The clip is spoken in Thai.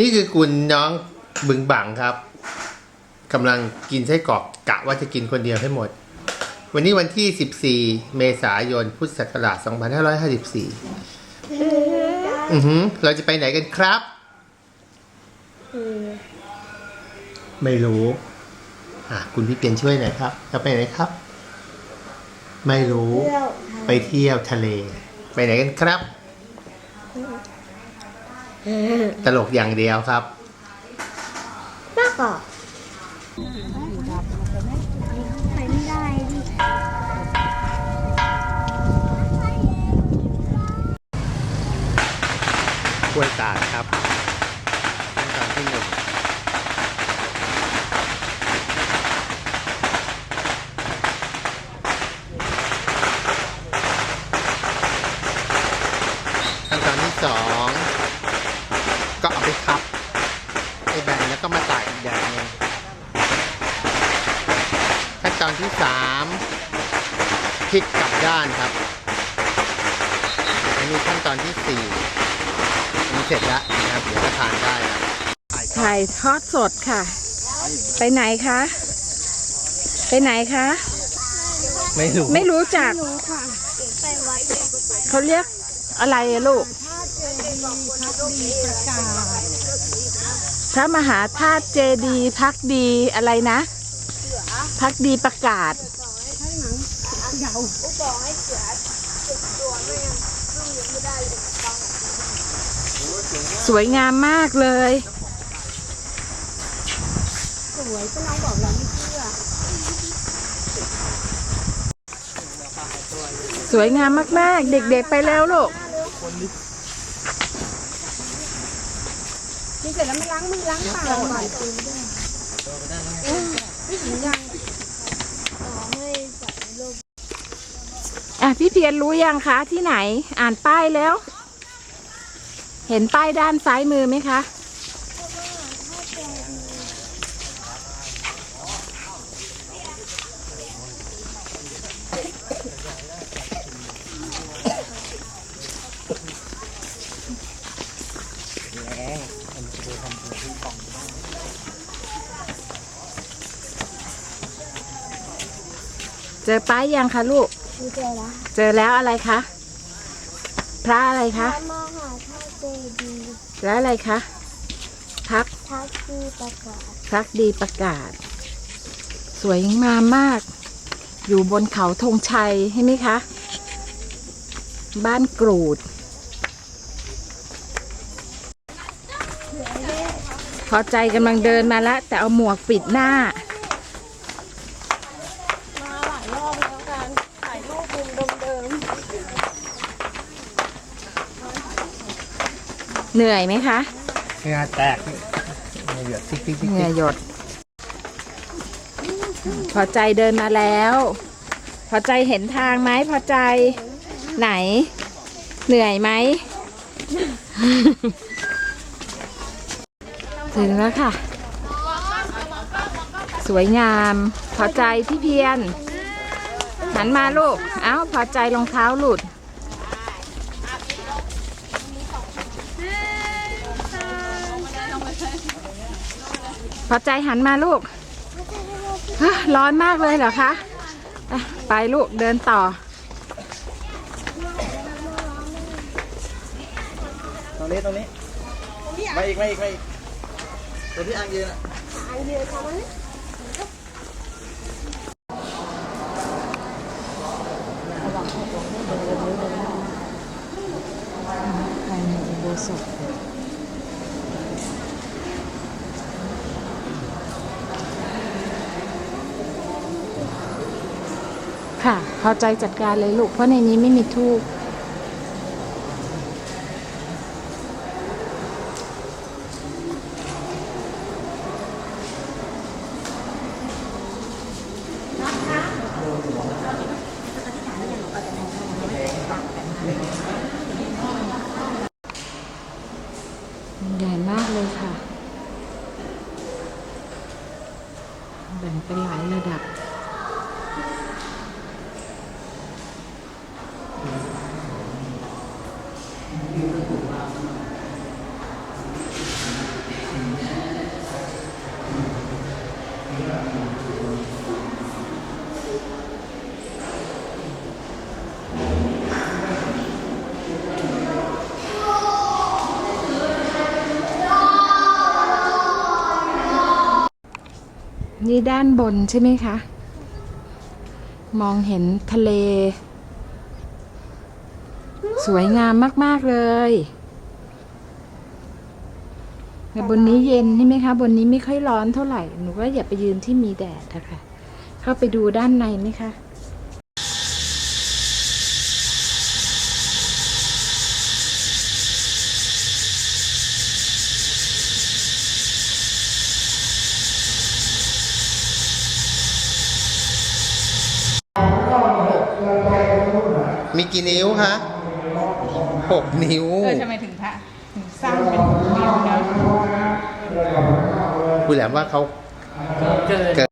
นี่คือคุณน้องบึงบังครับกำลังกินไส้กรอกกะว่าจะกินคนเดียวให้หมด วันนี้วันที่ 14 เมษายน พุทธศักราช 2554 อือหือ เราจะไปไหนกันครับ ไม่รู้ อะ คุณพี่เปลี่ยนช่วยหน่อยครับ จะไปไหนครับ ไม่รู้เที่ยวไปเที่ยวทะเล ไปไหนกันครับ ตลกอย่างเดียวครับ มากกว่าไปไม่ได้ดิกล้วยตากครับขั้นตอนที่หนึ่งขั้นตอนที่สองก็เอาไปทับไอ้แบนแล้วก็มาตากอีกอย่างหนึงขั้นตอน ที่สามพลิกกลับด้านครับ อันนี้ขั้นตอนที่สี่นี่เสร็จแล้วนะครับเดี๋ยวจะทานได้แล้วถ่ายทอดสดค่ะ ไปไหนคะ ไปไหนคะ ไม่รู้ไม่รู้จักรู้ค่ะไปวัดเขาเรียกอะไรอะลูกพระมหาธาตุเจดีย์พักดีอะไรนะ พักดีประกาศสวยงามมากเลย สวยก็น้องบอกเราไม่เชื่อสวยงามมากๆ เด็กๆไปแล้วลูกนี่เสร็จแล้วไม่ล้างมือล้างปากก่อน ตื่นด้วยยังอ๋อไม่ใส่ลูกอะพี่เพียรรู้ยังคะที่ไหน อ่านป้ายแล้ว เห็นป้ายด้านซ้ายมือไหมคะ เจอป้ายยังคะลูกมีเจอแล้วเจอแล้วอะไรคะ พระอะไรพคะ ระมหาธาตุเจดีย์แล้วอะไรคะพักทักที่ประกาศพักดีประกาศ สวยงามมาก อยู่บนเขาธงชัยใช่ไหมคะ บ้านกรูด พอใจกำลังเดินมาแล้วแต่เอาหมวกปิดหน้า มาหลายรอบแล้วกันถ่ายรูปมุมเดิม เหนื่อยไหมคะ เหงื่อแตกเหงื่อติ๊กติ๊กติ๊กเหงื่อหยด พอใจเดินมาแล้ว พอใจเห็นทางไหมพอใจไหน เหนื่อยไหม ถึงแล้วค่ะ สวยงาม พอใจพี่เพียนหันมาลูก เอ้า พอใจรองเท้าหลุด พอใจหันมาลูกเฮ้ยร้อนมากเลยเหรอคะอะไปลูกเดินต่อ ตรงนี้ตรงนี้มาอีกมาอีกมาอีกตัวที่อังยืนอะๆอันเดียวกันไหมภายในอุโบสถค่ะ พอใจจัดการเลยลูก เพราะในนี้ไม่มีทูบใหญ่มากเลยค่ะ แบ่งเป็นหลายระดับ นี่ด้านบนใช่ไหมคะ มองเห็นทะเล สวยงามมาก ๆ เลยแต่บนนี้เย็นใช่ไหมคะ บนนี้ไม่ค่อยร้อนเท่าไหร่ หนูว่าอย่าไปยืนที่มีแดดนะคะ เข้าไปดูด้านในไหมคะ กี่นิ้วคะหกนิ้ว เออทำไมถึงพระถึงสร้างเป็นนิ้วนะคุณแหลมว่าเขาเกินเกิ